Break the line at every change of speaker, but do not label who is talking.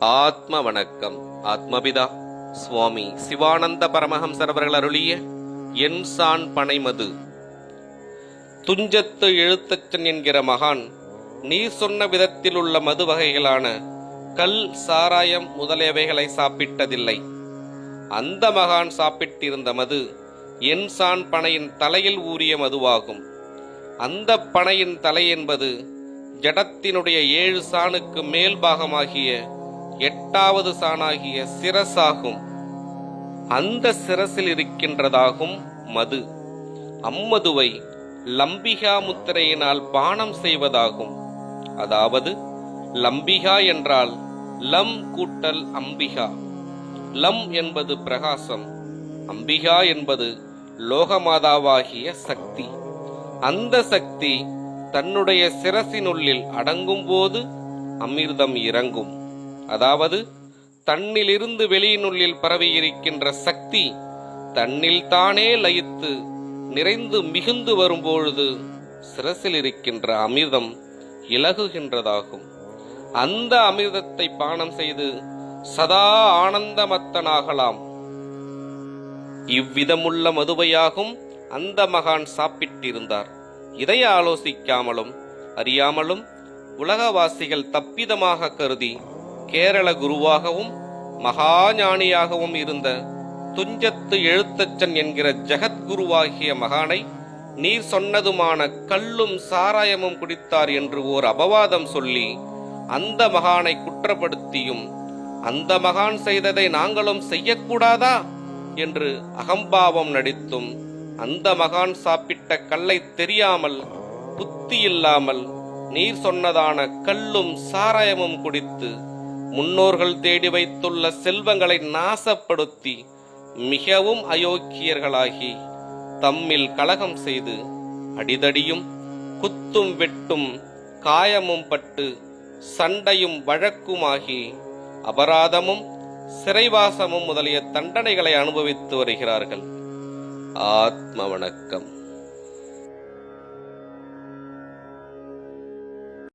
ஆத்ம வணக்கம் ஆத்மபிதா. சுவாமி சிவானந்த பரமஹம்சர் அவர்கள் அருளிய என்சான் பனைமது. துஞ்சத்து எழுத்தச்சன் என்கிற மகான் நீ சொன்ன விதத்தில் உள்ள மது வகைகளான கல் சாராயம் முதலியவைகளை சாப்பிட்டதில்லை. அந்த மகான் சாப்பிட்டிருந்த மது என்சான் பனையின் தலையில் ஊறிய மதுவாகும். அந்த பனையின் தலை என்பது ஜடத்தினுடைய ஏழு சாணுக்கு மேல் பாகமாகிய எட்டாவது சாணாகிய சிரசாகும். அந்த சிரசில் இருக்கின்றதாகும் மது. அம்மதுவை லம்பிகா முத்திரையினால் பானம் செய்வதாகும். அதாவது லம்பிகா என்றால் லம் கூட்டல் அம்பிகா. லம் என்பது பிரகாசம். அம்பிகா என்பது லோகமாதாவாகிய சக்தி. அந்த சக்தி தன்னுடைய சிரசினுள்ளில் அடங்கும் போது அமிர்தம் இறங்கும். அதாவது தன்னிலிருந்து வெளியினுள்ளில் பரவியிருக்கின்ற சக்தி தன்னில் தானே லயித்து நிறைந்து மிகுந்து வரும்பொழுது சிரசில் இருக்கின்ற அமிர்தம் இலகுகின்றதாகும். அந்த அமிர்தத்தை பானம் செய்து சதா ஆனந்தமத்தனாகலாம். இவ்விதமுள்ள மதுவையாகும் அந்த மகான் சாப்பிட்டிருந்தார். இதை ஆலோசிக்காமலும் அறியாமலும் உலகவாசிகள் தப்பிதமாக கருதி கேரள குருவாகவும் மகாஞானியாகவும் இருந்த துஞ்சத்து எழுத்தச்சன் என்கிற ஜெகத்குருவாகிய மகானை நீர் சொன்னதுமான கல்லும் சாராயமும் குடித்தார் என்று ஓர் அபவாதம் சொல்லி அந்த மகானை குற்றப்படுத்தியும் அந்த மகான் செய்ததை நாங்களும் செய்யக்கூடாதா? என்று அகம்பாவம் நடித்தும் அந்த மகான் சாப்பிட்ட கல்லை தெரியாமல் புத்தி இல்லாமல் நீர் சொன்னதான கல்லும் சாராயமும் குடித்து முன்னோர்கள் தேடி வைத்துள்ள செல்வங்களை நாசப்படுத்தி மிகவும் அயோக்கியர்களாகி தம்மில் கலகம் செய்து அடிதடியும் குத்தும் வெட்டும் காயமும் பட்டு சண்டையும் வழக்குமாகி அபராதமும் சிறைவாசமும் முதலிய தண்டனைகளை அனுபவித்து வருகிறார்கள். ஆத்ம வணக்கம்.